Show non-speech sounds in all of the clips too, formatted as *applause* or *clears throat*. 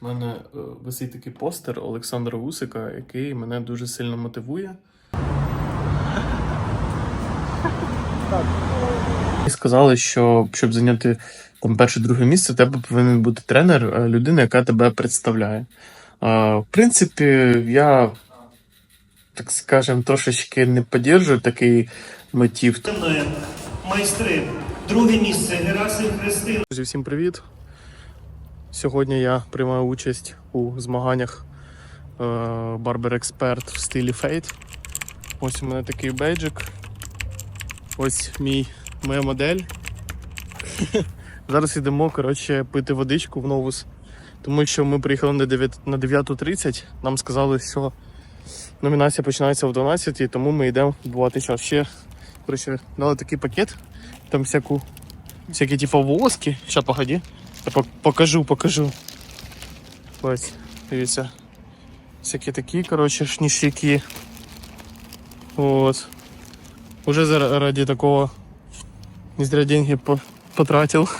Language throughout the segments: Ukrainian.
У мене е, висить такий постер Олександра Вусика, який мене дуже сильно мотивує. І сказали, що щоб зайняти там перше-друге місце, у тебе повинен бути тренер, е, людина, яка тебе представляє. Е, В принципі, я, так скажем, трошечки не підтримую такий мотив. Майстри. Друге місце Герасим Христина. Друзі, всім привіт! Сьогодні я приймаю участь у змаганнях е, Barber Expert в стилі Fate. Ось у мене такий бейджик. Ось мій, моя модель. *laughs* Зараз йдемо коротше, пити водичку в новус. Тому що ми приїхали на 9 на 9.30. Нам сказали, що номінація починається в 12, тому ми йдемо відбувати час. Ще коротше, дали такий пакет, там всяку всякі типу воски. Ща, погоди. Я покажу, покажу. Ось, дивіться. Всякі такі, коротше, шнішики. Вот. Уже за- ради такого не зря деньги по- потратил. *laughs*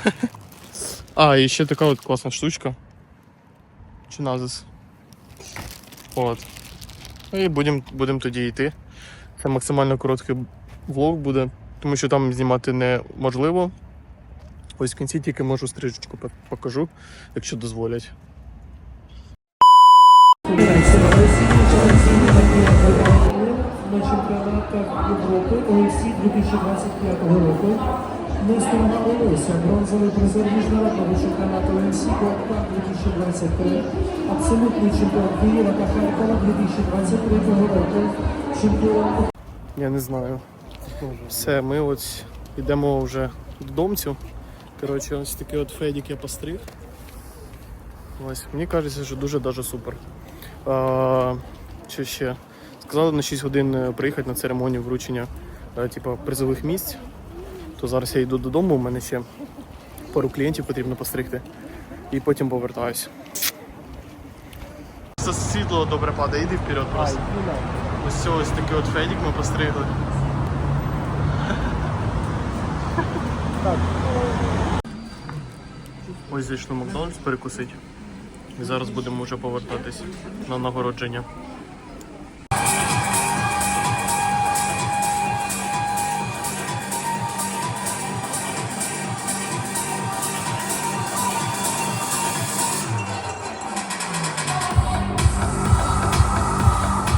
А, и еще такая вот классная штучка. Чиназис. Вот. Ну І будемо будем тоді йти. Це максимально короткий влог буде, тому що там знімати неможливо. Ось в кінці тільки можу стрижечку покажу, якщо дозволять. на чемпіонатах Європи ОСІ 2025 року. Несторона Олеся, бронзовий призер міжнародного чемпіонату ОСІ Бокпак 2023, абсолютний чемпіон Києва та Харкова 2023 року, чемпіон Я не знаю. Все, ми ось йдемо вже додомцю. Коротше, ось такий от федік я постриг. Ось, мені кажеться, що дуже даже супер. А, що ще? Сказали на 6 годин е, приїхати на церемонію вручення типу, призових місць. То зараз я йду додому, у мене ще пару клієнтів потрібно постригти. І потім повертаюся. Це світло добре падає, іди вперед просто. Ось ось такий от федік ми постригли. Ось зайшли в Макдональдс перекусити. І зараз будемо вже повертатись на нагородження.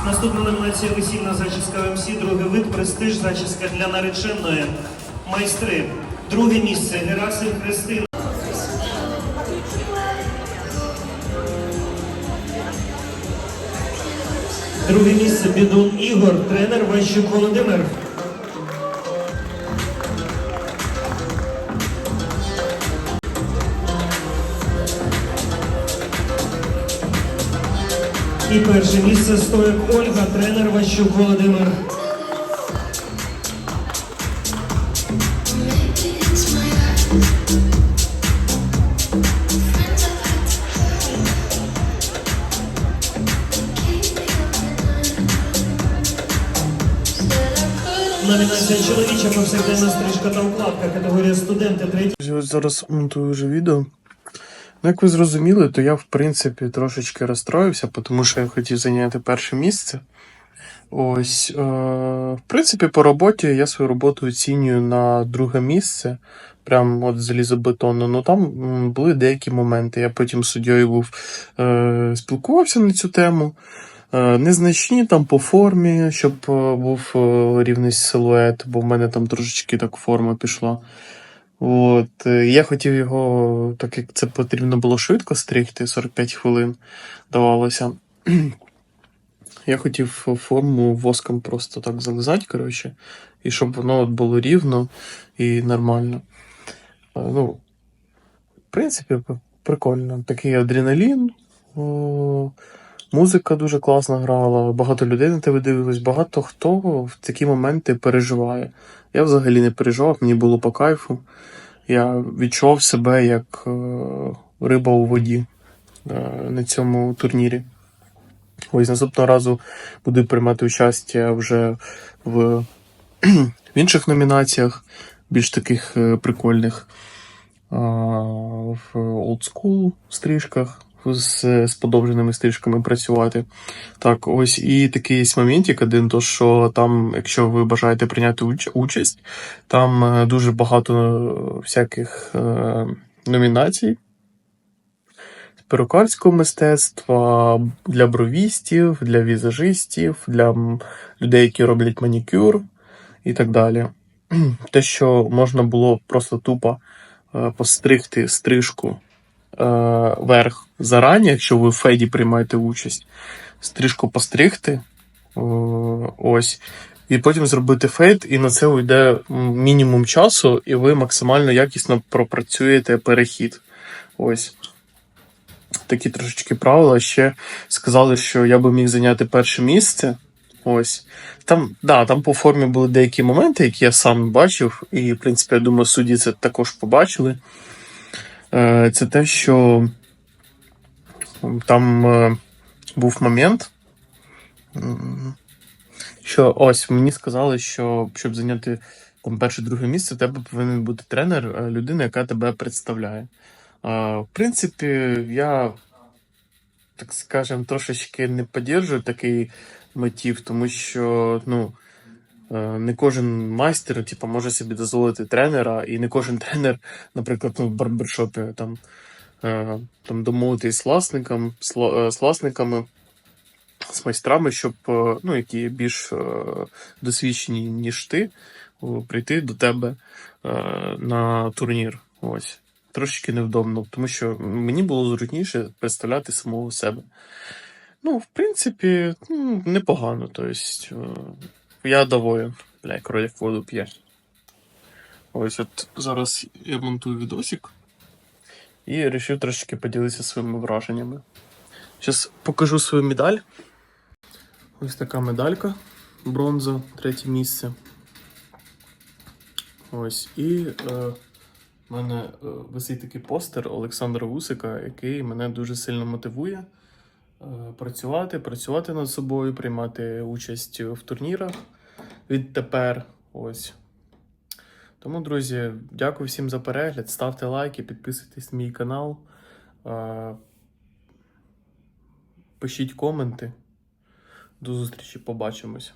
Наступна номінація весільна зачіска МС, другий вид, престиж, зачіска для нареченої. Майстри. Друге місце Герасим Христина. Друге місце Бідун Ігор, тренер Ващук Володимир. І перше місце стоїк Ольга, тренер Ващук Володимир. Номінація чоловіча повсякденна стрижка та укладка, категорія студенти, третій. Зараз монтую вже відео. Ну, як ви зрозуміли, то я в принципі трошечки розстроївся, тому що я хотів зайняти перше місце. Ось, е, в принципі, по роботі я свою роботу оцінюю на друге місце, прям от залізобетонно. Ну там були деякі моменти. Я потім з суддєю був е, спілкувався на цю тему. Е, Незначні там по формі, щоб е, був е, рівний силует, бо в мене там трошечки так форма пішла. От, я хотів його, так як це потрібно було швидко стригти, 45 хвилин давалося. Я хотів форму воском просто так зализати, коротше, і щоб воно от було рівно і нормально. Ну, в принципі, прикольно. Такий адреналін. Музика дуже класно грала, багато людей на тебе дивилось, багато хто в такі моменти переживає. Я взагалі не переживав, мені було по кайфу. Я відчував себе як е, риба у воді е, на цьому турнірі. Ось наступного разу буду приймати участь вже в, *clears throat* в інших номінаціях, більш таких е, прикольних. В олдскул стрижках, з, з подовженими стрижками працювати. Так, ось і такий є моментик один, то що там, якщо ви бажаєте прийняти уч- участь, там е, дуже багато всяких е, номінацій. Перукарського мистецтва, для бровістів, для візажистів, для людей, які роблять манікюр і так далі. Те, що можна було просто тупо е, постригти стрижку верх зарані, якщо ви в фейді приймаєте участь, стрижку постригти. е, ось. І потім зробити фейд, і на це уйде мінімум часу, і ви максимально якісно пропрацюєте перехід. Ось. Такі трошечки правила. Ще сказали, що я би міг зайняти перше місце. Ось. Там, да, там по формі були деякі моменти, які я сам бачив, і, в принципі, я думаю, судді це також побачили. Е, Це те, що там е, був момент, що ось мені сказали, що щоб зайняти там перше-друге місце, тебе повинен бути тренер, е, людина, яка тебе представляє. В принципі, я, так скажем, трошечки не підтримую такий мотив, тому що, ну. Е, Не кожен майстер типу, може собі дозволити тренера, і не кожен *laughs* тренер, наприклад, ну, в барбершопі там, е, там домовитись з власником, з, е, власниками, з майстрами, щоб ну, які більш досвідчені, ніж ти, прийти до тебе на турнір. Ось. Трошечки невдобно, тому що мені було зручніше представляти самого себе. Ну, в принципі, непогано. Тобто, я доволен. Бля, кролик воду п'є. Ось от зараз я монтую відосик і вирішив трошечки поділитися своїми враженнями. Зараз покажу свою медаль. Ось така медалька. Бронза, третє місце. Ось. І е, в мене е, висить такий постер Олександра Вусика, який мене дуже сильно мотивує працювати, працювати над собою, приймати участь в турнірах відтепер. Ось. Тому, друзі, дякую всім за перегляд. Ставте лайки, підписуйтесь на мій канал. е, Пишіть коменти. До зустрічі, побачимось.